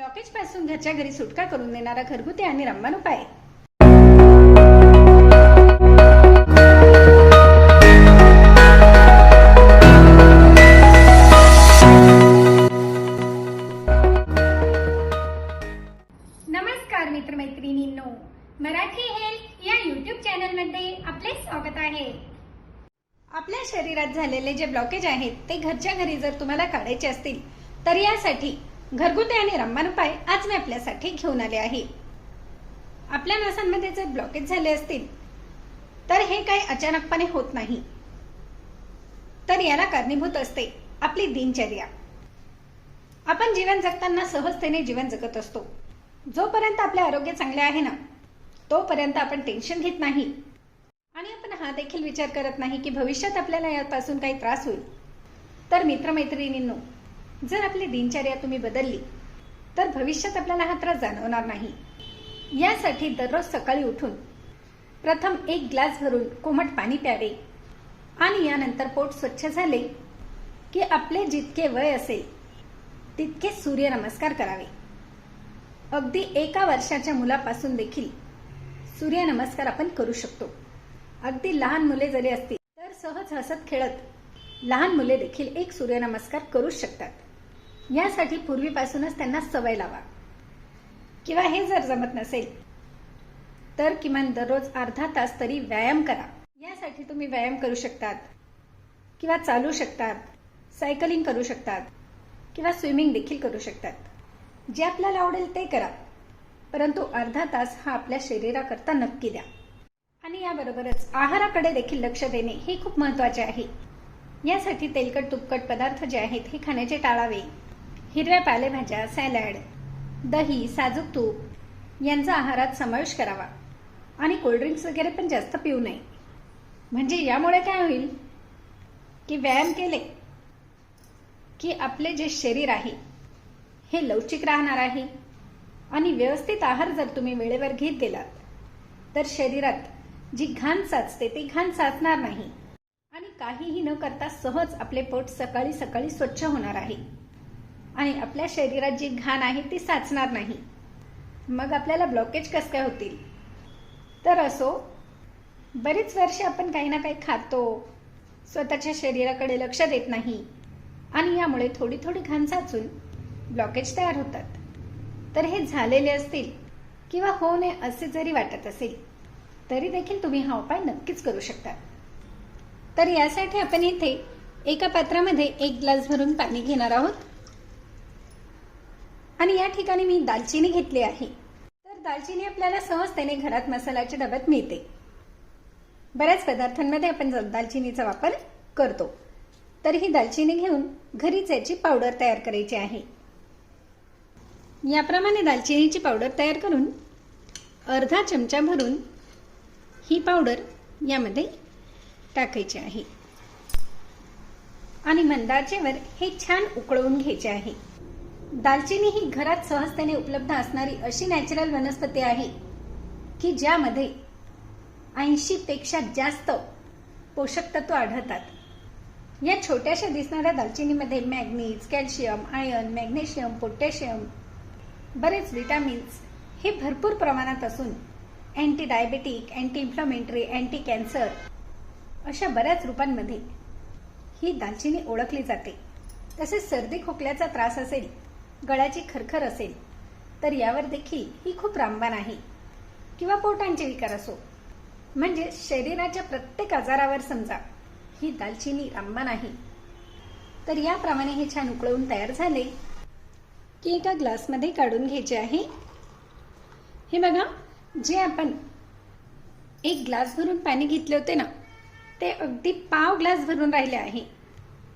ब्लॉकेजपासून घरच्या घरी सुटका करून देणारा घरगुती आणि रामबाण उपाय. नमस्कार मित्रमैत्रिणींनो. मराठी हेल्थ या युट्यूब चॅनलमध्ये आपले स्वागत आहे. आपल्या शरीरात झालेले जे ब्लॉकेज आहेत ते घरच्या घरी जर तुम्हाला काढायचे असतील तर यासाठी घरगुती आणि रामबाण उपाय आज मी आपल्यासाठी घेऊन आले आहे. आपल्या नसांमध्ये जर ब्लॉकेज झाले असतील तर हे काही अचानकपणे होत नाही. तर याला कारणीभूत असते आपली दिनचर्या. आपण जीवन जगताना सहजतेने जीवन जगत असतो. जोपर्यंत आपले आरोग्य चांगले आहे ना तोपर्यंत आपण टेन्शन घेत नाही. आणि आपण हा देखील विचार करत नाही की भविष्यात आपल्याला यापासून काही त्रास होईल. तर मित्रमैत्रिणींनो जर आपली दिनचर्या तुम्ही बदलली तर भविष्यात आपल्याला हा त्रास जाणवणार नाही. यासाठी दररोज सकाळी उठून प्रथम एक ग्लास भरून कोमट पाणी प्यावे आणि यानंतर पोट स्वच्छ झाले की आपले जितके वय असेल तितके सूर्यनमस्कार करावे. अगदी एका वर्षाच्या मुलापासून देखील सूर्यनमस्कार आपण करू शकतो. अगदी लहान मुले जरी असतील तर सहज हसत खेळत लहान मुले देखील एक सूर्यनमस्कार करू शकतात. यासाठी पूर्वीपासूनच त्यांना सवय लावा. किंवा हे जर जमत नसेल तर किमान दररोज अर्धा तास तरी व्यायाम करा. यासाठी तुम्ही व्यायाम करू शकतात किंवा चालू शकतात सायकलिंग करू शकतात किंवा स्विमिंग देखील करू शकतात. जे आपल्याला आवडेल ते करा परंतु अर्धा तास हा आपल्या शरीराकरता नक्की द्या. आणि याबरोबरच आहाराकडे देखील लक्ष देणे हे खूप महत्त्वाचे आहे. यासाठी तेलकट तुपकट पदार्थ जे आहेत हे खाण्याचे टाळावे. हिरव्या पालेभाज्या सॅलड दही साजूक तूप यांचा आहारात समावेश करावा. आणि कोल्ड्रिंक्स वगैरे पण जास्त पिऊ नये. म्हणजे यामुळे काय होईल? की व्यायाम केले की आपले जे शरीर आहे हे लवचिक राहणार आहे. आणि व्यवस्थित आहार जर तुम्ही वेळेवर घेत गेलात तर शरीरात जी घाण साचते ती घाण साचणार नाही. आणि काहीही न करता सहज आपले पोट सकाळी सकाळी स्वच्छ होणार आहे. आणि आपल्या शरीरात जी घाण आहे ती साचणार नाही. मग आपल्याला ब्लॉकेज कस काय होतील? तर असो बरीच वर्ष आपण काही ना काही खातो स्वतःच्या शरीराकडे लक्ष देत नाही आणि यामुळे थोडी थोडी घाण साचून ब्लॉकेज तयार होतात. तर हे झालेले असतील किंवा होऊ नये असे जरी वाटत असेल तरी देखील तुम्ही हा उपाय नक्कीच करू शकता. तर यासाठी आपण इथे एका पात्रामध्ये एक ग्लास भरून पाणी घेणार आहोत. आणि या ठिकाणी मी दालचिनी घेतली आहे. तर दालचिनी आपल्याला सहजतेने घरात मसाल्याच्या डब्यात मिळते. बऱ्याच पदार्थांमध्ये आपण दालचिनीचा वापर करतो तर ही दालचिनी घेऊन घरीच याची पावडर तयार करायची आहे. याप्रमाणे दालचिनीची पावडर तयार करून अर्धा चमचा भरून ही पावडर यामध्ये टाकायची आहे. आणि मंदाचेवर हे छान उकळवून घ्यायचे आहे. दालचिनी ही घरात सहजतेने उपलब्ध असणारी अशी नॅचरल वनस्पती आहे की ज्यामध्ये ऐंशी पेक्षा जास्त पोषक तत्व आढळतात. या छोट्याशा दिसणाऱ्या दालचिनीमध्ये manganese calcium iron magnesium potassium बरेच विटॅमिन्स हे भरपूर प्रमाणात असून anti diabetic anti inflammatory anti cancer अशा बऱ्याच रूपांमध्ये ही दालचिनी ओळखली जाते. तसेच सर्दी खोकल्याचा त्रास असेल गळ्याची खरखर असेल तर यावर देखील ही खूप रामबाण आहे. किंवा पोटांचे विकार असो. म्हणजे शरीराच्या प्रत्येक आजारावर समजा ही दालचिनी रामबाण आहे. तर याप्रमाणे हे छान उकळवून तयार झाले. की एका ग्लासमध्ये काढून घ्यायचे आहे. हे बघा जे आपण एक ग्लास भरून पाणी घेतले होते ना ते अगदी पाव ग्लास भरून राहिले आहे.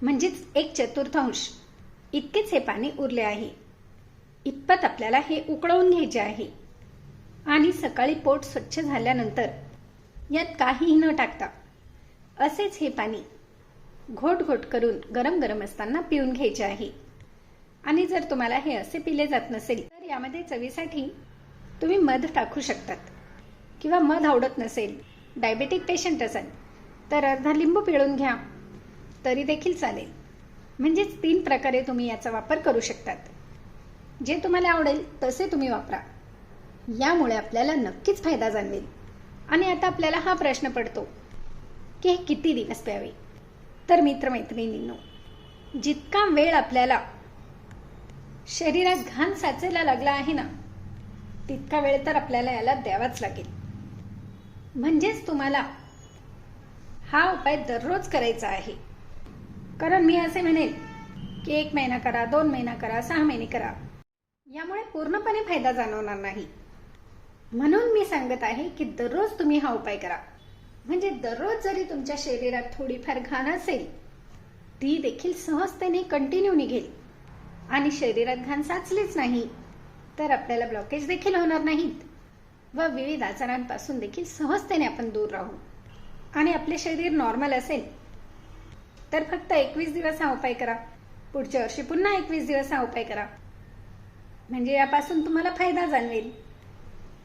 म्हणजेच एक चतुर्थांश. इतकेच हे पाणी उरले आहे. इतपत आपल्याला हे उकळवून घ्यायचे आहे. आणि सकाळी पोट स्वच्छ झाल्यानंतर यात काहीही न टाकता असेच हे पाणी घोट घोट करून गरम गरम असताना पिऊन घ्यायचे आहे. आणि जर तुम्हाला हे असे पिले जात नसेल तर यामध्ये चवीसाठी तुम्ही मध टाकू शकतात. किंवा मध आवडत नसेल डायबेटिक पेशंट असाल तर अर्धा लिंबू पिळून घ्या. तरी देखील चालेल. म्हणजेच तीन प्रकारे तुम्ही याचा वापर करू शकतात. जे तुम्हाला आवडेल तसे तुम्ही वापरा. यामुळे आपल्याला नक्कीच फायदा जाणवेल. आणि आता आपल्याला हा प्रश्न पडतो की हे किती दिवस प्यावे? तर मित्रमैत्रिणींनो जितका वेळ आपल्याला शरीरात घाण साचायला लागला आहे ना तितका वेळ तर आपल्याला याला द्यावाच लागेल. म्हणजेच तुम्हाला हा उपाय दररोज करायचा आहे. कारण मी असे म्हणेल की एक महिना करा दोन महिना करा सहा महिने करा. यामुळे पूर्णपणे फायदा जाणवणार नाही. म्हणून मी सांगत आहे की दररोज तुम्ही हा उपाय करा. म्हणजे दररोज जरी तुमच्या शरीरात थोडीफार घाण असेल ती देखील सहजतेने कंटिन्यू निघेल. आणि शरीरात घाण साचलीच नाही तर आपल्याला ब्लॉकेज देखील होणार नाहीत. व विविध आजारांपासून देखील सहजतेने आपण दूर राहू. आणि आपले शरीर नॉर्मल असेल तर फक्त एकवीस दिवस हा उपाय करा. पुढच्या वर्षी पुन्हा एकवीस दिवस हा उपाय करा. म्हणजे यापासून तुम्हाला फायदा जाणवेल.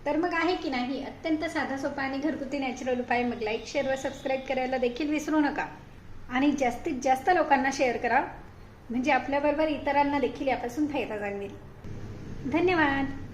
तर मग आहे की नाही? अत्यंत साधा सोपा आणि घरगुती नॅचरल उपाय. मग लाईक शेअर व सबस्क्राईब करायला देखील विसरू नका. आणि जास्तीत जास्त लोकांना शेअर करा. म्हणजे आपल्याबरोबर इतरांना देखील यापासून फायदा जाणवेल. धन्यवाद.